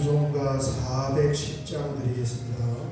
찬송가 410장 드리겠습니다.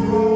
Lord.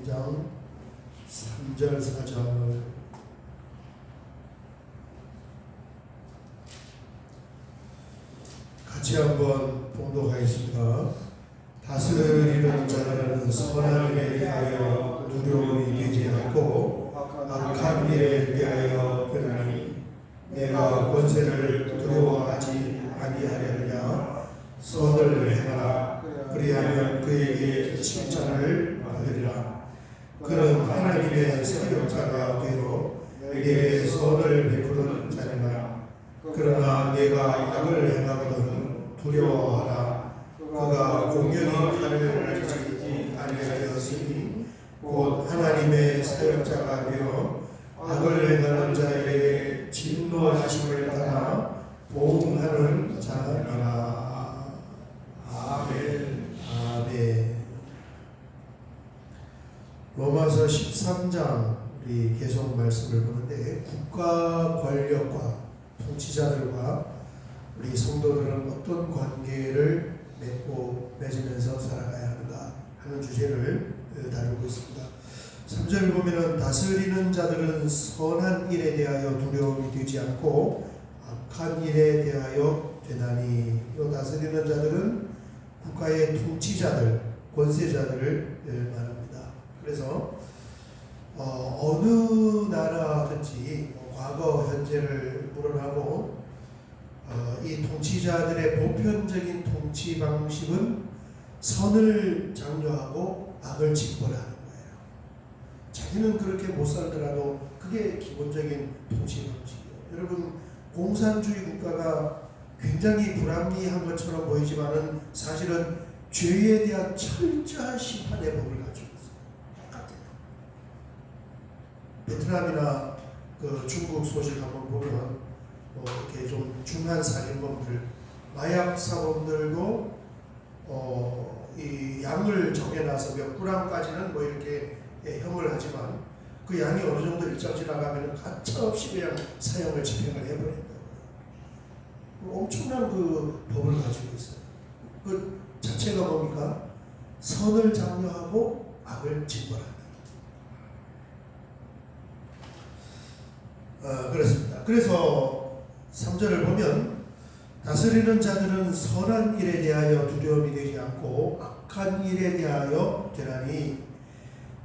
3장 3절 4절 같이 한번 봉독하겠습니다. 다스리는 자는 선한 일에 대하여 두려움이 되지 않고 악한 일에 대하여 변하니 내가 권세를 Yeah. 통치자들과 우리 성도들은 어떤 관계를 맺고 맺으면서 살아가야 하는가 하는 주제를 어, 다루고 있습니다. 3절을 보면은 다스리는 자들은 선한 일에 대하여 두려움이 되지 않고 악한 일에 대하여 되나니 이 다스리는 자들은 국가의 통치자들, 권세자들을 어, 말합니다. 그래서 어, 느 나라든지 뭐 과거, 현재를 물어나고 어, 이 통치자들의 보편적인 통치 방식은 선을 장려하고 악을 징벌하는 거예요. 자기는 그렇게 못 살더라도 그게 기본적인 통치 방식이에요. 여러분 공산주의 국가가 굉장히 불합리한 것처럼 보이지만은 사실은 죄에 대한 철저한 심판의 법을 가지고 있어요. 똑같아요. 베트남이나 그 중국 소식 한번 보면 뭐 이렇게 좀 중한 살인범들, 마약 사범들도 어, 이 양을 정해놔서 몇 그램까지는 뭐 이렇게 예, 형을 하지만 그 양이 어느 정도 일정 지나가면 가차없이 그냥 사형을 집행을 해버린다고. 엄청난 그 법을 가지고 있어요. 그 자체가 뭡니까? 선을 장려하고 악을 징벌한다. 어, 그렇습니다. 그래서 3절을 보면 다스리는 자들은 선한 일에 대하여 두려움이 되지 않고 악한 일에 대하여 되나니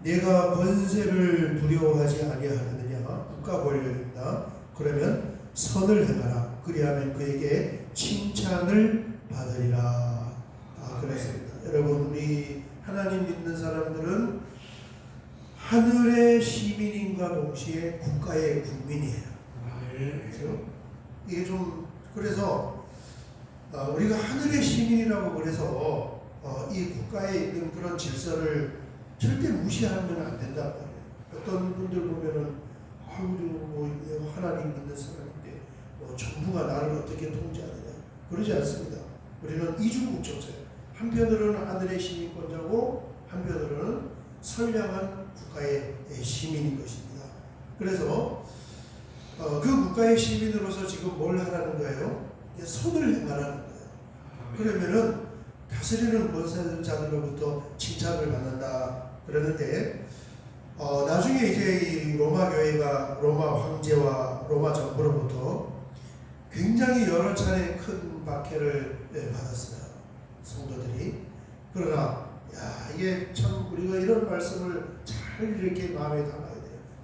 내가 권세를 두려워하지 아니하느냐 국가 권력입니다. 그러면 선을 행하라. 그리하면 그에게 칭찬을 받으리라. 아, 그렇습니다. 여러분 우리 하나님 믿는 사람들은 하늘의 시민인과 동시에 국가의 국민이에요. 그렇죠? 이게 좀 그래서 어, 우리가 하늘의 시민이라고 그래서 어, 이 국가에 있는 그런 질서를 절대 무시하면 안 말이에요. 어떤 분들 보면은 아, 우리 뭐 내가 하나님 믿는 사람인데 뭐 정부가 나를 어떻게 통제하느냐 그러지 않습니다. 우리는 이중국적자예요. 한편으로는 하늘의 시민권자고 한편으로는 선량한 국가의 시민인 것입니다. 그래서 어, 그 국가의 시민으로서 지금 뭘 하라는 거예요? 선을 행하라는 거예요. 그러면은 다스리는 권세자들로부터 칭찬을 받는다 그러는데 어, 나중에 이제 이 로마 교회가 로마 황제와 로마 정부로부터 굉장히 여러 차례 큰 박해를 네, 받았어요 성도들이 그러나 야 이게 참 우리가 이런 말씀을 잘 이렇게 마음에 돼요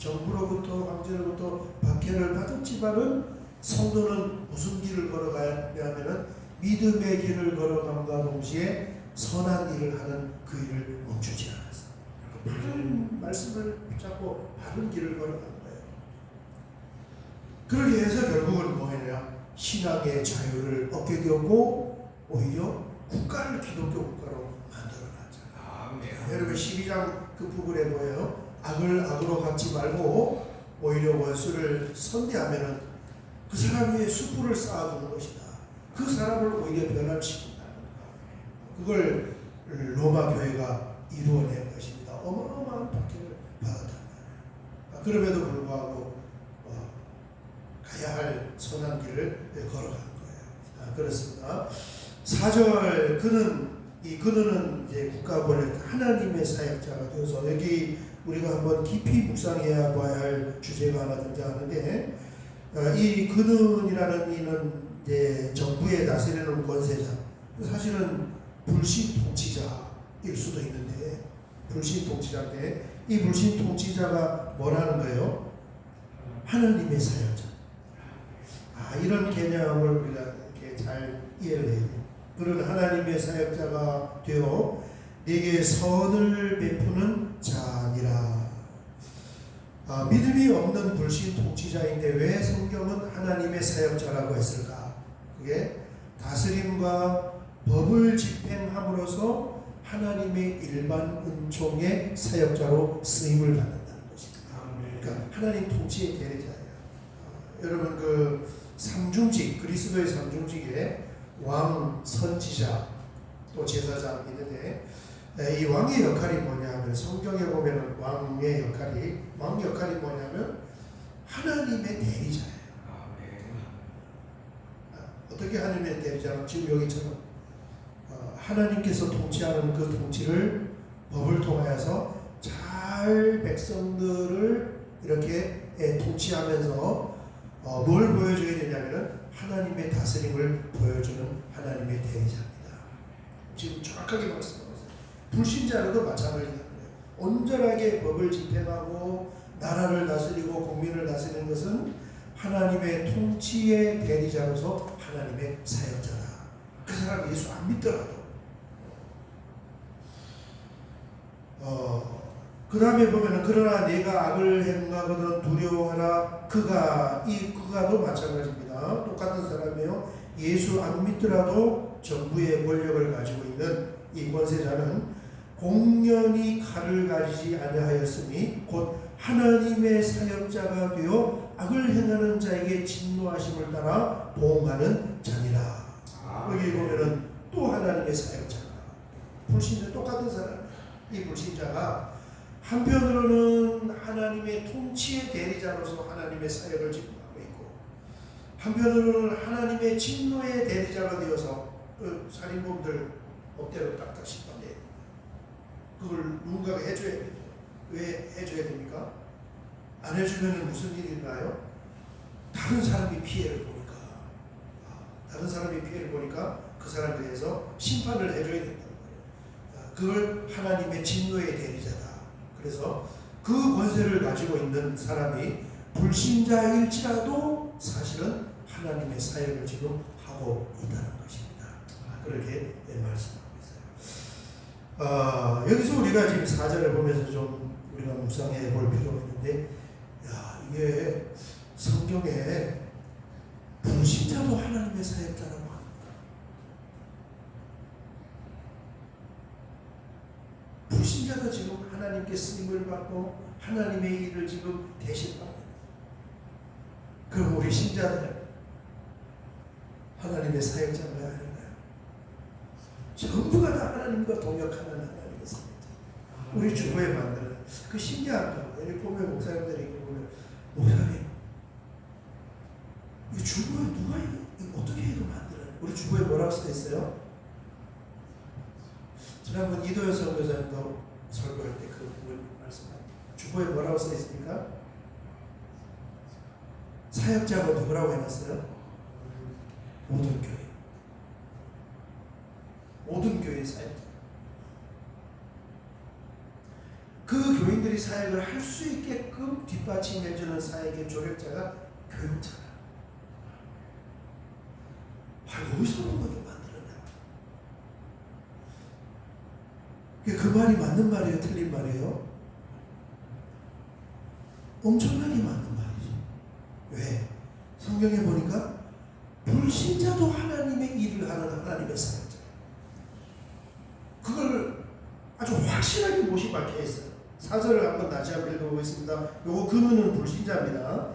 정부로부터 황제로부터 박해를 받았지만은 성도는 무슨 길을 걸어가야 하냐면은 믿음의 길을 걸어감과 동시에 선한 일을 하는 그 일을 멈추지 않았어. 바른 말씀을 붙잡고 바른 길을 걸어간 거예요. 그러게 해서 결국은 뭐냐? 신앙의 자유를 얻게 되었고 오히려 국가를 기독교 국가로 만들어놨잖아요. 여러분 12장 그 부분에 뭐예요? 악을 악으로 갚지 말고 오히려 원수를 선대하면은 그 사람 위에 숯불을 쌓아두는 것이다. 그 사람을 오히려 변화시킨다. 그걸 로마 교회가 이루어낸 것입니다. 어마어마한 박해를 받았단 말이에요. 그럼에도 불구하고 어, 가야 할 선한 길을 걸어간 거예요. 아, 그렇습니다. 4절 그는 이 그는 이제 국가 권력 하나님의 사역자가 되어서 여기 우리가 한번 깊이 묵상해야 봐야 할 주제가 하나 등장하는데 어, 이 그는이라는 이는 이제 정부에 다스리는 권세자 사실은 불신 통치자일 수도 있는데 불신 통치자인데 이 불신 통치자가 뭐라는 거예요? 하나님의 사역자. 아 이런 개념을 우리가 이렇게 잘 이해를 해야 돼요. 그런 하나님의 사역자가 되어 내게 선을 베푸는 자니라. 아, 믿음이 없는 불신 통치자인데 왜 성경은 하나님의 사역자라고 했을까? 그게 다스림과 법을 집행함으로써 하나님의 일반 은총의 사역자로 쓰임을 받는다는 것입니다. 그러니까 하나님 통치의 대리자예요. 어, 여러분 그 삼중직 그리스도의 삼중직에 왕, 선지자, 또 제사장 있는데 이 왕의 역할이 뭐냐면 성경에 보면 왕의 역할이 왕 역할이 뭐냐면 하나님의 대리자예요. 아, 어떻게 하나님의 대리자는 지금 여기처럼 어, 하나님께서 통치하는 그 통치를 법을 통하여서 잘 백성들을 이렇게 예, 통치하면서 어, 뭘 보여줘야 되냐면은 하나님의 다스림을 보여주는 하나님의 대리자입니다. 지금 정확하게 말씀하셨어요. 불신자로도 마찬가지입니다. 온전하게 법을 집행하고 나라를 다스리고 국민을 다스리는 것은 하나님의 통치의 대리자로서 하나님의 사역자다. 그 사람 예수 안 믿더라도. 어, 그 다음에 보면은 그러나 내가 악을 행하거든 두려워하라 그가 이 그가도 마찬가지입니다. 똑같은 사람이에요. 예수 안 믿더라도 정부의 권력을 가지고 있는 이 권세자는 공연히 칼을 가지지 아니하였으니 곧 하나님의 사역자가 되어 악을 행하는 자에게 진노하심을 따라 보응하는 자니라. 여기 보면은 또 하나님의 사역자가 불신자 똑같은 사람 이 불신자가 한편으로는 하나님의 통치의 대리자로서 하나님의 사역을 있고 한편으로는 하나님의 진노의 대리자가 되어서 그 살인범들 법대로 딱딱 심판해 그걸 누군가가 해줘야 되죠 왜 해줘야 됩니까? 안 해주면 무슨 일이 일어나요? 다른 사람이 피해를 보니까 아, 다른 사람이 피해를 보니까 그 사람에 대해서 심판을 해줘야 된다는 거예요. 아, 그걸 하나님의 진노의 대리자다. 그래서 그 권세를 가지고 있는 사람이 불신자일지라도 사실은 하나님의 사역을 지금 하고 있다는 것입니다. 아, 그렇게 말씀하고 있어요. 아, 여기서 우리가 지금 사절을 보면서 좀 우리가 묵상해 볼 필요가 있는데, 야, 이게 성경에 불신자도 하나님의 사역자라고 합니다. 불신자도 지금 하나님께 쓰임을 받고 하나님의 일을 지금 대신 받는 그럼 우리 신자들 하나님의 사역자가 아닌가요? 전부가 다 하나님과 동역하는 하나님의 사역자. 우리 주부에 만드는 그 신기한 거. 여기 보면 목사님들이 보면 목사님 이 주부에 누가 이거, 어떻게 이거 만들어요? 우리 주부에 뭐라고 써 있어요? 지난번 이도현 선교사님도 설교할 때 그 부분 말씀합니다. 주보에 뭐라고 써 있습니까? 사역자가 누구라고 해놨어요? 모든 교회. 모든 교회 사역자. 그 교인들이 사역을 할 수 있게끔 뒷받침해주는 사역의 조력자가 교육자다. 아, 여기서 것도 만들었냐? 그 말이 맞는 말이에요? 틀린 말이에요? 엄청나게 맞는 말이죠. 왜? 성경에 보니까 불신자도 하나님의 일을 하는 하나님의 사역자. 그걸 아주 확실하게 못이 박혀 있어요. 사절을 한번 다시 한번 읽어보겠습니다. 요거 그는 불신자입니다.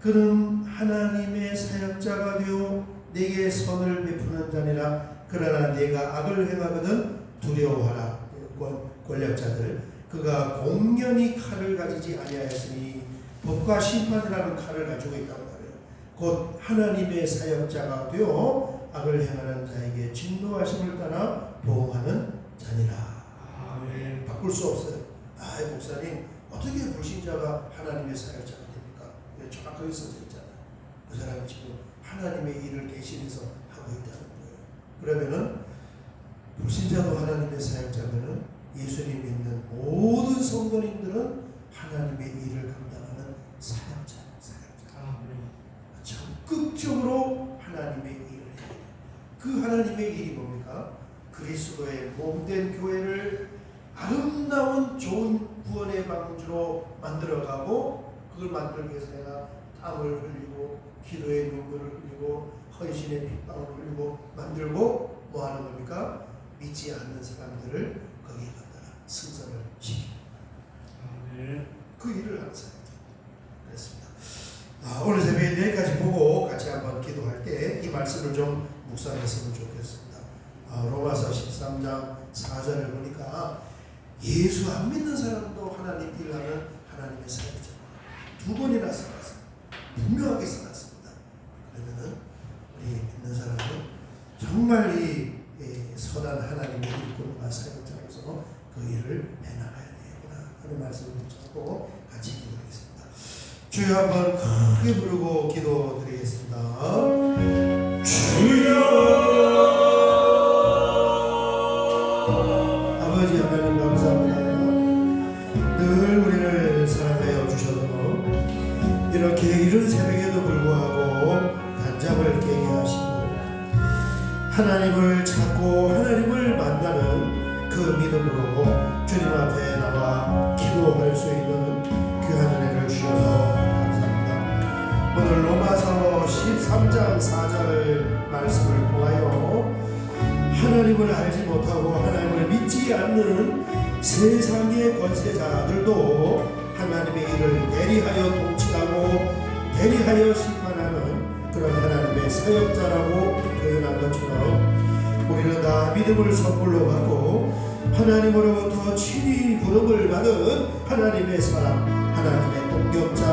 그는 하나님의 사역자가 되어 내게 선을 베푸는 자니라. 그러나 내가 악을 행하거든 두려워하라. 권- 권력자들. 그가 공연히 칼을 가지지 아니하였으니 법과 심판이라는 칼을 가지고 있다고 말해요. 곧 하나님의 사역자가 되어 악을 행하는 자에게 진노하심을 따라 보호하는 자니라. 바꿀 수 없어요. 아, 목사님 어떻게 불신자가 하나님의 사역자가 됩니까? 네, 정확하게 써져 있잖아요. 그 사람이 지금 하나님의 일을 대신해서 하고 있다는 거예요. 그러면은 불신자도 하나님의 사역자면은 예수님 믿는 모든 성도님들은 하나님의 일을 감당하는 사역자, 사역자. 아멘. 적극적으로 하나님의 일을 해요. 그 하나님의 일이 뭡니까? 그리스도의 몸된 교회를 아름다운 좋은 구원의 방주로 만들어가고 그걸 만들기 위해서 내가 땀을 흘리고 기도의 눈물을 흘리고 헌신의 핏방울을 흘리고 만들고 뭐 하는 겁니까? 믿지 않는 사람들을 거기에 갖다가 승선을 시키는 아멘. 그 일을 하는 사람이죠. 그렇습니다. 아, 오늘 새벽에 여기까지 보고 같이 한번 기도할 때 이 말씀을 좀 묵상했으면 좋겠습니다. 아, 로마서 13장 4절을 보니까 예수 안 믿는 사람도 하나님 일하는 하나님의 사역자 두 번이나 써놨어요. 분명하게 써놨습니다. 그러면은 우리 믿는 사람은 정말 이 예, 선한 하나님의 일꾼과 사역자로서 그 일을 해나가야 되구나 하는 말씀을 붙잡고 같이 기도하겠습니다. 주여 한번 크게 부르고 기도드리겠습니다. 하나님을 찾고 하나님을 만나는 그 믿음으로 주님 앞에 나와 기도할 수 있는 귀한 은혜를 주셔서 감사합니다. 오늘 로마서 13장 4절 말씀을 통하여 하나님을 알지 못하고 하나님을 믿지 않는 세상의 권세자들도 하나님의 일을 대리하여 통치하고 대리하여 심판하는 그런 하나님의 사역자라고 표현한 것처럼 우리는 다 믿음을 선물로 받고 하나님으로부터 친히 부름을 받은 하나님의 사람, 하나님의 동경자,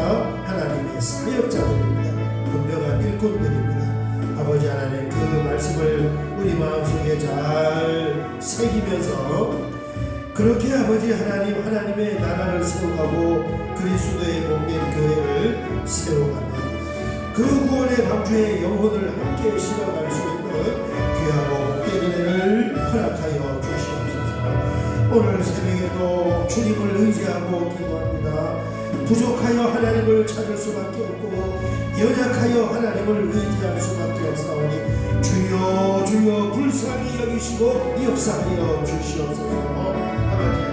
하나님의 사역자들입니다. 분명한 일꾼들입니다. 아버지 하나님 그 말씀을 우리 마음속에 잘 새기면서 그렇게 아버지 하나님 하나님의 나라를 세워가고 그리스도의 몸된 교회를 세워가며 그 구원의 방주에 영혼을 함께 실어갈 수 있는 귀하고 은혜를 허락하여 주시옵소서. 오늘 새벽에도 주님을 의지하고 기도합니다. 부족하여 하나님을 찾을 수밖에 없고 연약하여 하나님을 의지할 수밖에 없사오니 주여 주여 불쌍히 여기시고 역사하여 주시옵소서. 아버지